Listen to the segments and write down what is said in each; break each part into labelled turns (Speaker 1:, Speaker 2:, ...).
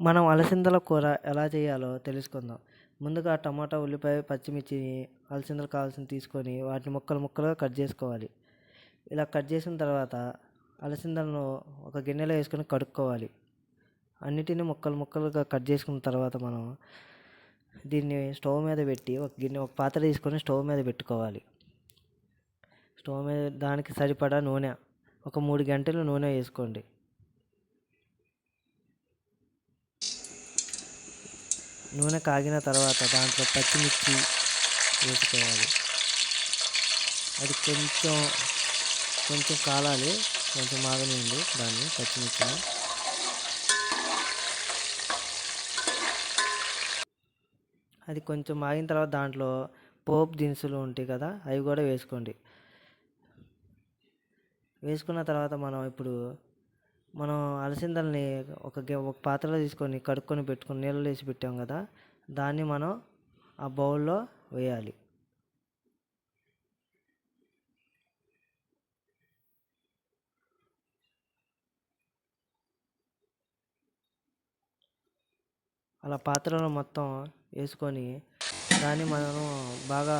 Speaker 1: మనం అలసిందల కూర ఎలా చేయాలో తెలుసుకుందాం. ముందుగా టమాటా ఉల్లిపాయ పచ్చిమిర్చిని అలసిందలు కావాల్సిన తీసుకొని వాటిని ముక్కలు ముక్కలుగా కట్ చేసుకోవాలి. ఇలా కట్ చేసిన తర్వాత అలసిందలను ఒక గిన్నెలో వేసుకొని కడుక్కోవాలి. అన్నిటిని ముక్కలు ముక్కలుగా కట్ చేసుకున్న తర్వాత మనం దీన్ని స్టవ్ మీద పెట్టి ఒక గిన్నె ఒక పాత్ర తీసుకొని స్టవ్ మీద పెట్టుకోవాలి. స్టవ్ మీద దానికి సరిపడా నూనె ఒక మూడు గంటలు నూనె వేసుకోండి. నూనె కాగిన తర్వాత దాంట్లో పచ్చిమిర్చి వేసుకోవాలి. అది కొంచెం కొంచెం కాలాలి. కొంచెం మాగనియండి దాన్ని పచ్చిమిర్చిని. అది కొంచెం మాగిన తర్వాత దాంట్లో పోపు దినుసులు ఉంటాయి కదా అవి కూడా వేసుకోండి. వేసుకున్న తర్వాత మనం ఇప్పుడు మనం అలసిందల్ని ఒక ఒక పాత్రలో తీసుకొని కడుక్కొని పెట్టుకొని నీళ్ళు వేసి పెట్టాం కదా దాన్ని మనం ఆ బౌల్లో వేయాలి. అలా పాత్రలో మొత్తం వేసుకొని దాన్ని మనం బాగా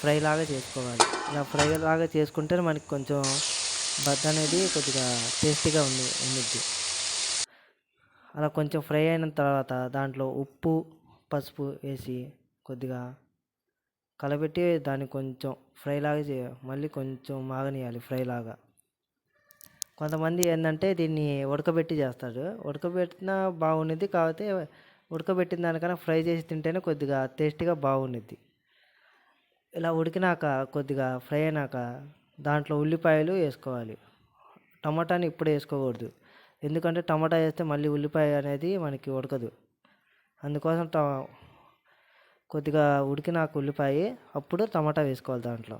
Speaker 1: ఫ్రై లాగా చేసుకోవాలి. ఇలా ఫ్రై లాగా చేసుకుంటే మనకి కొంచెం బట్ అనేది కొద్దిగా టేస్టీగా ఉంది ఉండిద్ది. అలా కొంచెం ఫ్రై అయిన తర్వాత దాంట్లో ఉప్పు పసుపు వేసి కొద్దిగా కలబెట్టి దాన్ని కొంచెం ఫ్రై లాగా చే మళ్ళీ కొంచెం మాగనియాలి ఫ్రై లాగా. కొంతమంది ఏంటంటే దీన్ని ఉడకబెట్టి చేస్తారు. ఉడకబెట్టినా బాగుండేది కాకపోతే ఉడకబెట్టిన దానికన్నా ఫ్రై చేసి తింటేనే కొద్దిగా టేస్టీగా బాగుండిద్ది. ఇలా ఉడికినాక కొద్దిగా ఫ్రై అయినాక దాంట్లో ఉల్లిపాయలు వేసుకోవాలి. టమాటాని ఇప్పుడు వేసుకోకూడదు. ఎందుకంటే టమాటా వేస్తే మళ్ళీ ఉల్లిపాయ అనేది మనకి ఉడకదు. అందుకోసం ట కొద్దిగా ఉడికినాక ఉల్లిపాయ అప్పుడు టమాటా వేసుకోవాలి దాంట్లో.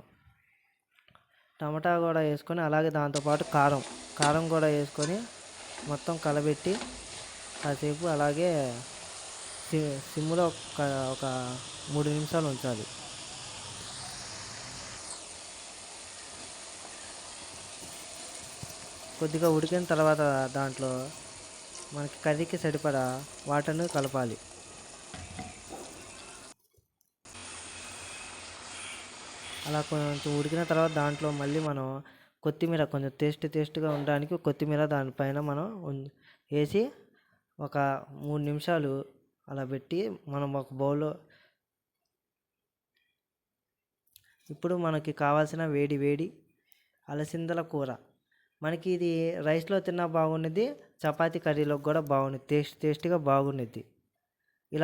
Speaker 1: టమాటా కూడా వేసుకొని అలాగే దాంతోపాటు కారం కారం కూడా వేసుకొని మొత్తం కలబెట్టి కాసేపు అలాగే సి సిమ్లో ఒక ఒక మూడు నిమిషాలు ఉంచాలి. కొద్దిగా ఉడికిన తర్వాత దాంట్లో మనకి కర్రీకి సరిపడా వాటర్ను కలపాలి. అలా కొంచెం ఉడికిన తర్వాత దాంట్లో మళ్ళీ మనం కొత్తిమీర కొంచెం టేస్ట్ టేస్ట్గా ఉండడానికి కొత్తిమీర దానిపైన మనం వేసి ఒక మూడు నిమిషాలు అలా పెట్టి మనం ఒక బౌల్లో ఇప్పుడు మనకి కావాల్సిన వేడి వేడి అలసిందల కూర. మనకి ఇది రైస్లో తిన్నా బాగుండిద్ది చపాతీ కర్రీలోకి కూడా బాగుంది టేస్ట్ టేస్టీగా బాగుండిద్ది.